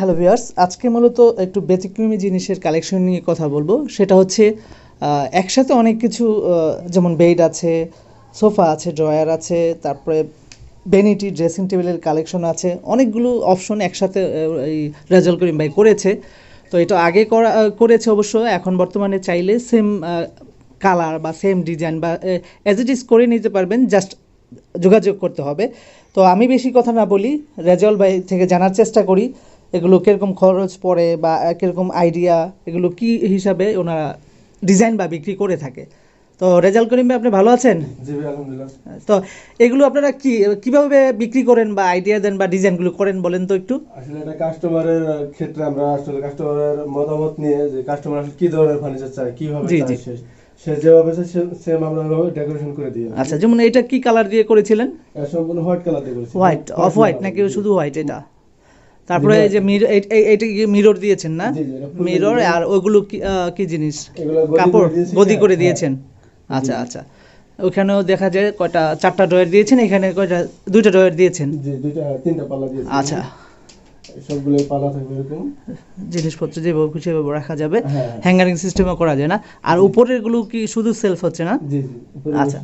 Hello viewers আজকে মূলত একটু ব্যতিক্রমী জিনিসের কালেকশন নিয়ে কথা বলব। সেটা হচ্ছে একসাথে অনেক কিছু যেমন বেড আছে সোফা আছে ড্রয়ার আছে, তারপরে বেনিটি ড্রেসিং টেবিলের কালেকশন আছে। অনেকগুলো অপশন একসাথে এই রেজাল্ট করিম ভাই করেছে। তো এটা আগে করা করেছে অবশ্য, এখন বর্তমানে চাইলে সেম কালার বা সেম ডিজাইন বা অ্যাজ ইট ইজ করে নিতে পারবেন জাস্ট যোগাযোগ করতে হবে। তো আমি বেশি কথা না বলি রেজাল ভাই থেকে জানার চেষ্টা করি। এগুলো কীরকম খরচ পড়ে বা কীরকম আইডিয়া এগুলো কি হিসাবে ওনারা ডিজাইন বা বিক্রি করে থাকে? তো রেজাল্ট করিম ভাই আপনি ভালো আছেন? তো এগুলো আপনারা কি কীভাবে বিক্রি করেন বা আইডিয়া দেন বা ডিজাইনগুলো করেন বলেন তো একটু? আসলে এটা কাস্টমারের ক্ষেত্রে আমরা আসলে কাস্টমারের মতামত নিয়ে যে কাস্টমার আসলে কি ধরনের ফার্নিচার চায় কীভাবে সে যেভাবে সেম আমরা ডেকোরেশন করে দিই। আচ্ছা যেমন এটা কি কালার দিয়ে করেছিলেন? সম্পূর্ণ হোয়াইট কালার দিয়ে করেছি। হোয়াইট অফ হোয়াইট নাকি শুধু হোয়াইট এটা? তারপরে এই যে মিরর এটা মিরর দিয়েছেন না? মিরর আর ওইগুলো কি কি জিনিস? কাপড় গদি করে হ্যাঁ, দিয়েছেন। আচ্ছা আচ্ছা। ওখানেও দেখা যায় কয়টা চারটা ড্রয়ার দিয়েছেন এখানে কয়টা দুইটা ড্রয়ার দিয়েছেন। আচ্ছা। সবগুলো পাল্লা থাকবে এরকম। জিনিসপত্র যেভাবে খুশি সেভাবে রাখা যাবে। হ্যাঁ। হ্যাঙ্গারিং সিস্টেমও করা যায় না। আর উপরেরগুলো কি শুধু সেলফ হচ্ছে না? জি জি আচ্ছা।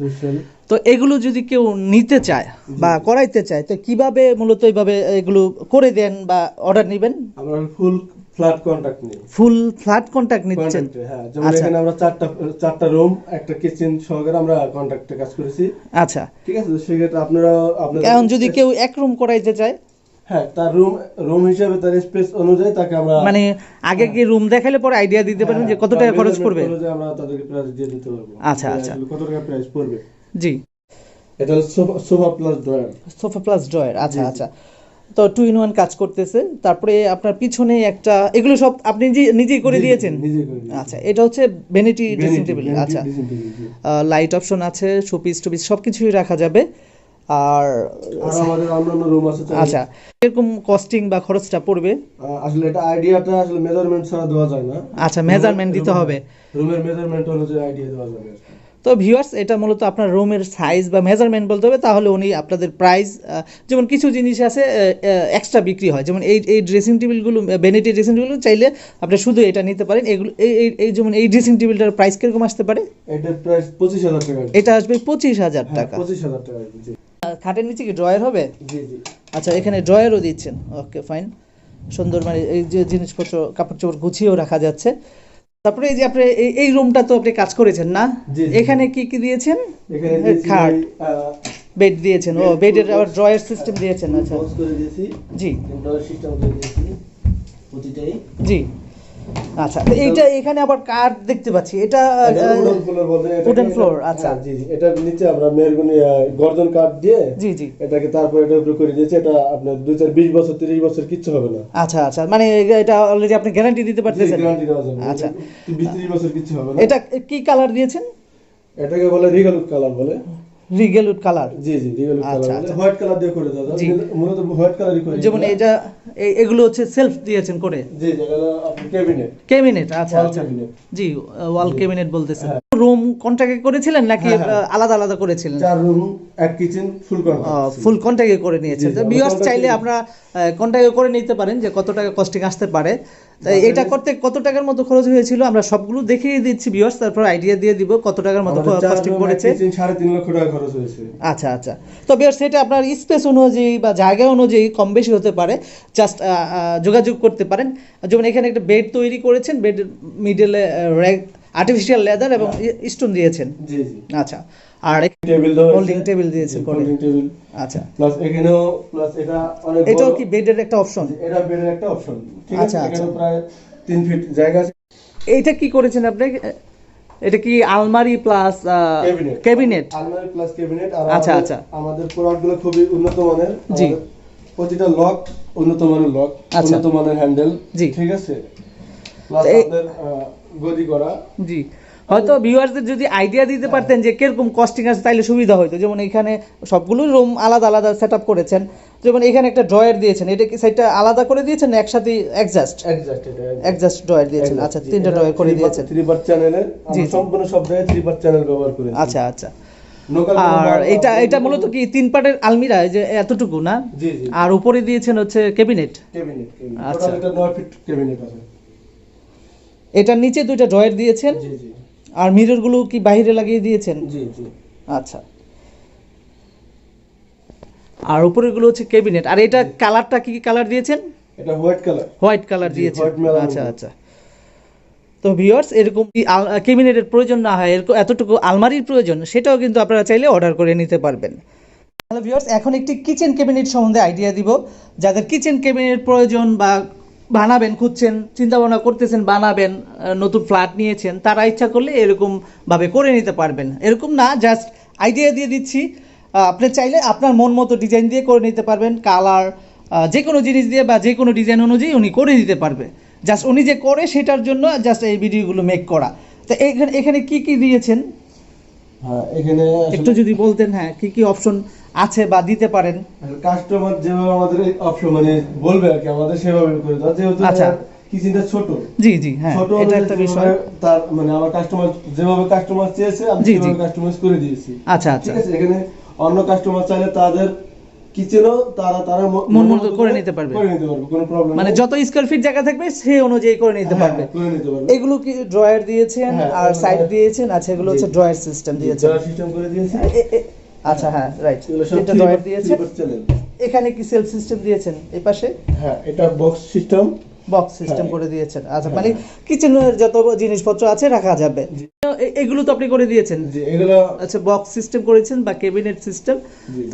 তো এগুলো যদি কেউ নিতে চায় বা করাইতে চায় তো কীভাবে মূলত এইভাবে এগুলো করে দেন বা অর্ডার নেবেন? আমরা ফুল ফ্ল্যাট কন্ট্রাক্ট নিই। ফুল ফ্ল্যাট কন্ট্যাক্ট নিচ্ছেন? হ্যাঁ। যেমন আচ্ছা। এখানে আমরা চারটা চারটা রুম একটা কিচেন সহকারে আমরা কন্ট্রাক্টে কাজ করেছি। আচ্ছা। ঠিক আছে? সেক্ষেত্রে আপনারা আপনাদের এখন যদি কেউ এক রুম করাইতে চায় হ্যাঁ তার রুম রুম হিসাবে তার স্পেস অনুযায়ী তাকে আমরা মানে আগে কি রুম দেখালে পরে আইডিয়া দিতে পারেন যে কত হ্যাঁ, টাকা খরচ measurement পড়বে? আমরা তাদেরকে প্রাইস দিয়ে দিতে পারব। আচ্ছা, আচ্ছা। কত টাকা প্রাইস পড়বে? জি। এটা sofa sofa plus drawer sofa plus drawer আচ্ছা। আচ্ছা। তো টু ইন ওয়ান কাজ করতেছে। তারপরে আপনার পিছনে একটা এগুলো সব আপনি নিজে- নিজেই করে দিয়েছেন। আচ্ছা এটা হচ্ছে ভ্যানিটি ড্রেসিং টেবিল আচ্ছা। লাইট অপশন আছে শোপিস টুপিস সব কিছুই রাখা যাবে। আর আমাদের অন্যান্য রুম আছে আচ্ছা এরকম কস্টিং বা খরচটা পড়বে? আসলে এটা আইডিয়াটা আসলে মেজারমেন্ট ছাড়া দেওয়া যায় না। আচ্ছা মেজারমেন্ট দিতে হবে। রুমের মেজারমেন্ট অনুযায়ী আইডিয়া দেওয়া যাবে। তো ভিউয়ার্স এটা মূলত আপনার রুমের সাইজ বা মেজারমেন্ট বলতে হবে তাহলে উনি আপনাদের প্রাইস যেমন কিছু জিনিস আছে এক্সট্রা বিক্রি হয়। যেমন এই এই ড্রেসিং টেবিলগুলো বেনিটি ড্রেসিং টেবিলগুলো চাইলে আপনি শুধু এটা নিতে পারেন। এগুলো এই এই- যেমন এই ড্রেসিং টেবিলটার প্রাইস কীরকম আসতে পারে? এটার প্রাইস পঁচিশ হাজার টাকা। এটা আসবে পঁচিশ হাজার হ্যাঁ, টাকা। পঁচিশ হাজার টাকা। খাটের নিচে কি ড্রয়ার হবে? জি জি। আচ্ছা এখানে ড্রয়ারও দিচ্ছেন। Okay fine. সুন্দর মানে এই যে জিনিসপত্র কাপড় চোপড় গুছিয়েও রাখা যাচ্ছে। তারপরে এই যে আপনি এই- রুমটা তো আপনি কাজ করেছেন না। এখানে কি কি দিয়েছেন? দিয়েছি খাট। বেড দিয়েছেন। ও বেডের আবার ড্রয়ার সিস্টেম দিয়েছেন আচ্ছা। জি। তিনটা সিস্টেম দিয়েছি। প্রতিটাই। জি। আচ্ছা এইটা এখানে আবার কাঠ দেখতে পাচ্ছি? এটা এটা উডেন ফ্লোর floor, আচ্ছা। হ্যাঁ, জি জি এটার নিচে আমরা মেহরগুনি গর্জন কাঠ দিয়ে জি জি। এটাকে তারপর এটা উপরে করে দিয়েছি এটা আপনার দুই চার বিশ বছর তিরিশ বছর কিচ্ছু হবে না। আচ্ছা আচ্ছা মানে এটা অলরেডি আপনি গ্যারান্টি দিতে পারতেছেন? গ্যারান্টি দেওয়া যাবে। আচ্ছা। বিশ ত্রিশ বছর কিচ্ছু হবে না। এটা কি কালার দিয়েছেন? এটাকে বলে রিগাল কালার বলে। রিগেল উড কালার জি জি রিগাল আচ্ছা, কালার আচ্ছা। হোয়াইট কালার দিয়ে করে। যাবে মূলত হোয়াইট কালারই করে যেমন। এটা এগুলো হচ্ছে সেলফ দিয়েছেন করে জি জি ক্যাবিনেট ক্যাবিনেট আচ্ছা আচ্ছা জি ওয়াল। ক্যাবিনেট বলতেছেন হ্যাঁ। রুম কন্ট্রাক্টে করেছিলেন নাকি হ্যাঁ, হ্যাঁ। আলাদা আলাদা করেছিলেন চার রুম এক কিচেন ফুল কন্ট্রাক্ট ফুল কন্ট্যাক্টে করে নিয়েছেন তো বিয়ার্স চাইলে আপনারা কন্ট্যাক্টে করে নিতে পারেন যে কত টাকা কস্টিং আসতে পারে এটা করতে কত টাকার মতো খরচ হয়েছিল? আমরা সবগুলো দেখিয়ে দিচ্ছি বিয়স তারপর আইডিয়া দিয়ে দিব কত টাকার মতো কস্টিং পড়েছে। কিচেন সাড়ে তিন লক্ষ টাকা খরচ হয়েছে। আচ্ছা আচ্ছা। তো বিয়স সেটা আপনার স্পেস অনুযায়ী বা জায়গা অনুযায়ী কম বেশি হতে পারে। জাস্ট যোগাযোগ করতে পারেন। যেমন এখানে একটা বেড তৈরি করেছেন বেডের মিডলে আর্টিফিশিয়াল লেদার এবং স্টোন দিয়েছেন। জি জি। আচ্ছা। আর টেবিল হোল্ডিং টেবিল দিয়েছেন হোল্ডিং টেবিল আচ্ছা। প্লাস এখানেও প্লাস এটা অনেক এটাও কি বেডের একটা অপশন এটা বেডের একটা অপশন ঠিক আছে? আচ্ছা, এখানে আচ্ছা। প্রায় তিন ফিট জায়গা আছে। এইটা কি করেছেন আপনি? এটা কি আলমারি প্লাস ক্যাবিনেট আলমারি প্লাস ক্যাবিনেট আর আচ্ছা, আচ্ছা। আমাদের প্রোডাক্টগুলো খুবই উন্নত মানের। জি। প্রতিটা লক উন্নত মানের লক আচ্ছা। উন্নত মানের হ্যান্ডেল জি। ঠিক আছে? জি। হয়তো ভিউয়ারদের যদি আইডিয়া দিতে পারতেন যে কীরকম কস্টিং আছে তাইলে সুবিধা হতো যেমন এখানে সবগুলো রুম আলাদা আলাদা সেট আপ করেছেন। যেমন এখানে একটা ড্রয়ার দিয়েছেন। এটা কি সাইডটা আলাদা করে দিয়েছেন একসাথে অ্যাডজাস্ট অ্যাডজাস্ট ড্রয়ার দিয়েছেন। আচ্ছা তিনটা ড্রয়ার করে দিয়েছেন। থ্রি জি, জি। সম্পূর্ণ সব জায়গায় থ্রি চ্যানেল ব্যবহার করি। আচ্ছা আচ্ছা। আর এটা এটা মূলত কি তিন পাটের আলমিরা যে এতটুকু না? আর উপরে দিয়েছেন হচ্ছে ক্যাবিনেট ক্যাবিনেট আচ্ছা। এটা 9 ফিট ক্যাবিনেট আছে। এটার নিচে দুইটা ড্রয়ার দিয়েছেন? জি জি। আর মিররগুলো কি বাইরে লাগিয়ে দিয়েছেন? জি জি। আচ্ছা। আর উপরেগুলো হচ্ছে ক্যাবিনেট। আর এটা কালারটা কি কি কালার দিয়েছেন? এটা হোয়াইট কালার। হোয়াইট কালার দিয়েছেন। আচ্ছা আচ্ছা। তো ভিউয়ার্স এরকম ক্যাবিনেটের প্রয়োজন না হয় এরকম এতটুকু আলমারির প্রয়োজন সেটাও কিন্তু আপনারা চাইলে অর্ডার করে নিতে পারবেন। হ্যালো ভিউয়ার্স এখন একটি কিচেন ক্যাবিনেট সম্বন্ধে আইডিয়া দিব। যাদের কিচেন ক্যাবিনেট প্রয়োজন বা বানাবেন খুঁজছেন চিন্তা ভাবনা করতেছেন বানাবেন নতুন ফ্ল্যাট নিয়েছেন তারা ইচ্ছা করলে এরকম ভাবে করে নিতে পারবেন। এরকম না জাস্ট আইডিয়া দিয়ে দিচ্ছি। আপনি চাইলে আপনার মন মতো ডিজাইন দিয়ে করে নিতে পারবেন কালার যে কোনো জিনিস দিয়ে বা যে কোনো ডিজাইন অনুযায়ী উনি করে দিতে পারবে। জাস্ট উনি যে করে সেটার জন্য জাস্ট এই ভিডিওগুলো মেক করা। তো এখানে এখানে কি কি দিয়েছেন? এখানে একটু যদি বলতেন হ্যাঁ কি কি অপশন আছে বা দিতে পারেন। কাস্টমার যেভাবে আমাদের অপশন মানে বলবে আর কি আমাদের সেভাবে করে দেওয়া। যেহেতু আচ্ছা। কিচেনটা ছোট। জি জি হ্যাঁ ছোট এটা একটা বিষয়। তার মানে আমার কাস্টমার যেভাবে কাস্টমার চেয়েছে আমি। সেভাবে কাস্টমাইজ করে দিয়েছি। আচ্ছা আচ্ছা। ঠিক আছে এখানে অন্য কাস্টমার চাইলে তাদের কিচেনও তারা তারা মন মতো করে নিতে পারবে। করে নিতে পারবে কোনো প্রবলেম মানে যত স্কোয়ার ফিট জায়গা থাকবে সেই অনুযায়ী করে নিতে পারবে। করে নিতে পারবে। এগুলো কি ড্রয়ার দিয়েছেন হ্যাঁ, আর সাইড দিয়েছেন? আচ্ছা এগুলো হচ্ছে ড্রয়ার সিস্টেম দিয়েছেন। সিস্টেম করে দিয়েছি এ- এ- আচ্ছা হ্যাঁ রাইট এটা channel। এখানে কি সেলফ সিস্টেম দিয়েছেন? এই পাশে? হ্যাঁ এটা বক্স সিস্টেম বক্স সিস্টেম। করে দিয়েছেন। আচ্ছা হ্যাঁ, মানে। কিচেনের যত জিনিসপত্র আছে রাখা যাবে। এগুলো তো আপনি করে দিয়েছেন। এগুলো আচ্ছা বক্স সিস্টেম করেছেন বা ক্যাবিনেট সিস্টেম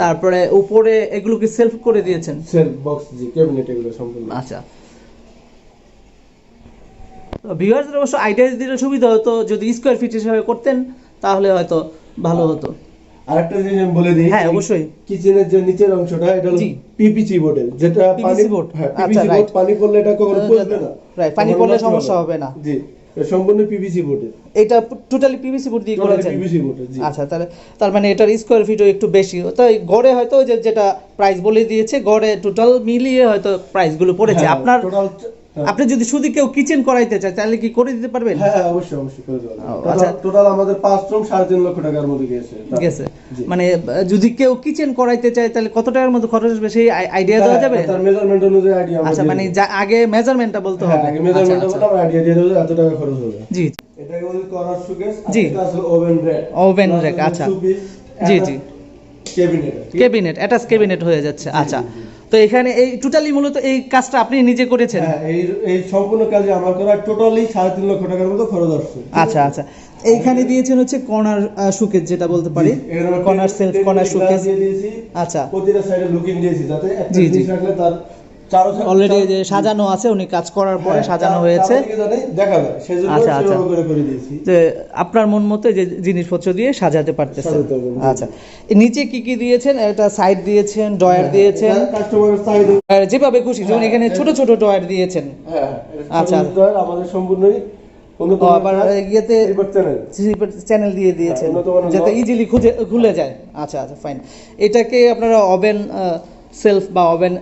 তারপরে উপরে এগুলো কি সেলফ করে দিয়েছেন? সেল বক্স জি ক্যাবিনেট এগুলো সম্পূর্ণ। আচ্ছা। ভিউয়ারদের অবশ্য আইডিয়া দিলে সুবিধা হতো। যদি স্কোয়ার ফিট হিসেবে করতেন তাহলে হয়তো ভালো হতো। আরেকটা জিনিস আমি বলে দিই হ্যাঁ, অবশ্যই। কিচেনের যে নিচের অংশটা এটা হলো পিপিসি বোর্ডের যেটা পানি হ্যাঁ আচ্ছা, পিপিসি বোর্ড পানি পড়লে এটা কখনো পচবে না। right, পানি পড়লে সমস্যা হবে না। জি সম্পূর্ণ বোর্ডের এটা টোটালি পিভিসি বোর্ড দিয়ে করেছেন? বোর্ডের জি। আচ্ছা তাহলে তার মানে এটার স্কোয়ার ফিটও একটু বেশি। তাই গড়ে হয়তো যে যেটা প্রাইস বলে দিয়েছে গড়ে টোটাল মিলিয়ে হয়তো প্রাইসগুলো পড়েছে। হ্যাঁ, আপনার। আপনি যদি শুধু কেউ কিচেন করাইতে চায় তাহলে কি করে দিতে পারবেন? হ্যাঁ হ্যাঁ, অবশ্যই অবশ্যই করে দেওয়া আচ্ছা। টোটাল আমাদের পাঁচ রুম সাড়ে তিন লক্ষ টাকার মধ্যে গিয়েছে। গেছে। মানে যদি কেউ কিচেন করাইতে চায় তাহলে কত টাকার মতো খরচ আসবে? সেই আইডিয়া দেওয়া যাবে? হ্যাঁ, তার মেজারমেন্ট অনুযায়ী আইডিয়া আচ্ছা মানে আগে মেজারমেন্টটা বলতে হ্যাঁ হবে। আগে আচ্ছা, মেজারমেন্ট আচ্ছা। আমরা আইডিয়া দিয়ে দেবো এত টাকা খরচ হবে। জি। এটাকে বলি কর্নার শোকেস জি। ওভেন র্যাক Oven rack, আচ্ছা। জি, জি। ক্যাবিনেট ক্যাবিনেট অ্যাটাচ ক্যাবিনেট হয়ে যাচ্ছে আচ্ছা। তো এখানে এই টোটালি মূলত এই কাজটা আপনি নিজে করেছেন? হ্যাঁ এই এই সম্পূর্ণ কাজে আমার করা টোটালি সাড়ে তিন লক্ষ টাকার মতো খরচ আসছে। আচ্ছা আচ্ছা। এইখানে দিয়েছেন হচ্ছে কর্নার সুকেজ যেটা বলতে পারি। কর্নার সেলফ কর্নার সুকেজ আচ্ছা। প্রতিটা সাইডে লুকিং দিয়েছি যাতে একটা। জিনিস রাখলে তার অলরেডি যে সাজানো আছে উনি কাজ করার পরে হ্যাঁ, সাজানো হয়েছে। দেখা যায় আচ্ছা, আচ্ছা। যে আপনার মন মতো যে জিনিসপত্র দিয়ে সাজাতে পারতেছেন। আচ্ছা নিচে কি কি দিয়েছেন? এটা সাইড দিয়েছেন ড্রয়ার দিয়েছেন। যেভাবে খুশি যেমন হ্যাঁ, এখানে হ্যাঁ। ছোট ছোট ড্রয়ার দিয়েছেন। আচ্ছা। আমাদের সম্পূর্ণই আবার ইয়েতে চ্যানেল দিয়ে দিয়েছেন যাতে ইজিলি খুঁজে খুলে যায়। আচ্ছা আচ্ছা ফাইন এটাকে আপনারা ওভেন সেলফ বা ওভেন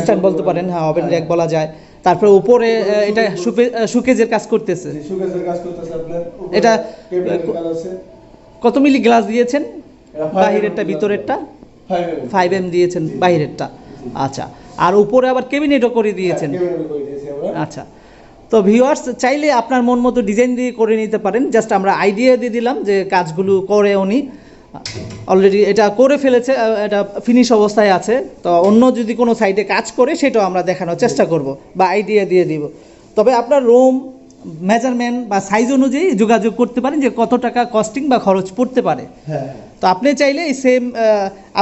স্ট্যান্ড বলতে পারেন হ্যাঁ ওভেন হ্যাঁ। র্যাক বলা যায়। তারপরে উপরে এটা সুকেজের কাজ করতেছে। সুকেসের কাজ করতেছে আপনার। এটা কত মিলি গ্লাস দিয়েছেন? বাহিরেরটা ভিতরেরটা? ফাইভ এম দিয়েছেন বাহিরেরটা। আচ্ছা আর উপরে আবার ক্যাবিনেটও করে দিয়েছেন। হ্যাঁ, cabinet করে দিয়েছি আমরা। আচ্ছা তো ভিউয়ার্স চাইলে আপনার মন মতো ডিজাইন দিয়ে করে নিতে পারেন। জাস্ট আমরা আইডিয়া দিয়ে দিলাম যে কাজগুলো করে উনি। অলরেডি এটা করে ফেলেছে এটা ফিনিশ অবস্থায় আছে। তো অন্য যদি কোনো সাইডে কাজ করে সেটাও আমরা দেখানোর চেষ্টা করব বা আইডিয়া দিয়ে দিব। তবে আপনার রুম মেজারমেন্ট বা সাইজ অনুযায়ী যোগাযোগ করতে পারেন যে কত টাকা কস্টিং বা খরচ পড়তে পারে। হ্যাঁ। তো আপনি চাইলে এই সেম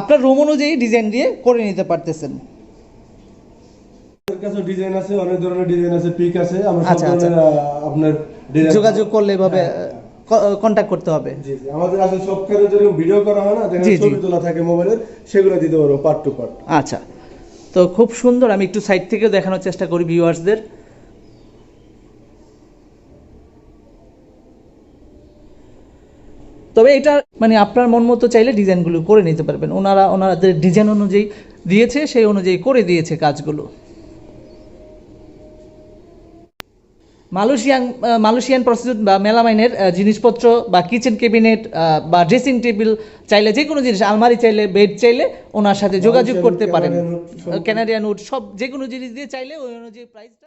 আপনার রুম অনুযায়ী ডিজাইন দিয়ে করে নিতে পারতেছেন। কাছে ডিজাইন আছে অনেক ধরনের ডিজাইন আছে পিক আছে। আমরা সব আচ্ছা, আচ্ছা। ধরনের আপনার যোগাযোগ করলে এভাবে কন্ট্যাক্ট করতে হবে। জি জি। আমাদের আসলে সব ভিডিও করা হয় না যেখানে ছবি তোলা থাকে মোবাইলের সেগুলো দিতে পারব পার্ট টু পার্ট আচ্ছা। তো খুব সুন্দর আমি একটু সাইড থেকে দেখানোর চেষ্টা করি ভিউয়ার্সদের তবে এটা মানে আপনার মন মতো চাইলে ডিজাইনগুলো করে নিতে পারবেন। ওনারা ওনাদের ডিজাইন অনুযায়ী দিয়েছে সেই অনুযায়ী করে দিয়েছে কাজগুলো। মালয়েশিয়ান মালয়েশিয়ান প্রস্টিটিউট বা মেলামাইনের জিনিসপত্র বা কিচেন ক্যাবিনেট বা ড্রেসিং টেবিল চাইলে যে কোনো জিনিস আলমারি চাইলে বেড চাইলে ওনার সাথে যোগাযোগ করতে পারেন। ক্যানারিয়ান উড, সব- ক্যানাডিয়ান উড সব যে কোনো জিনিস দিয়ে চাইলে ওই অনুযায়ী প্রাইসটা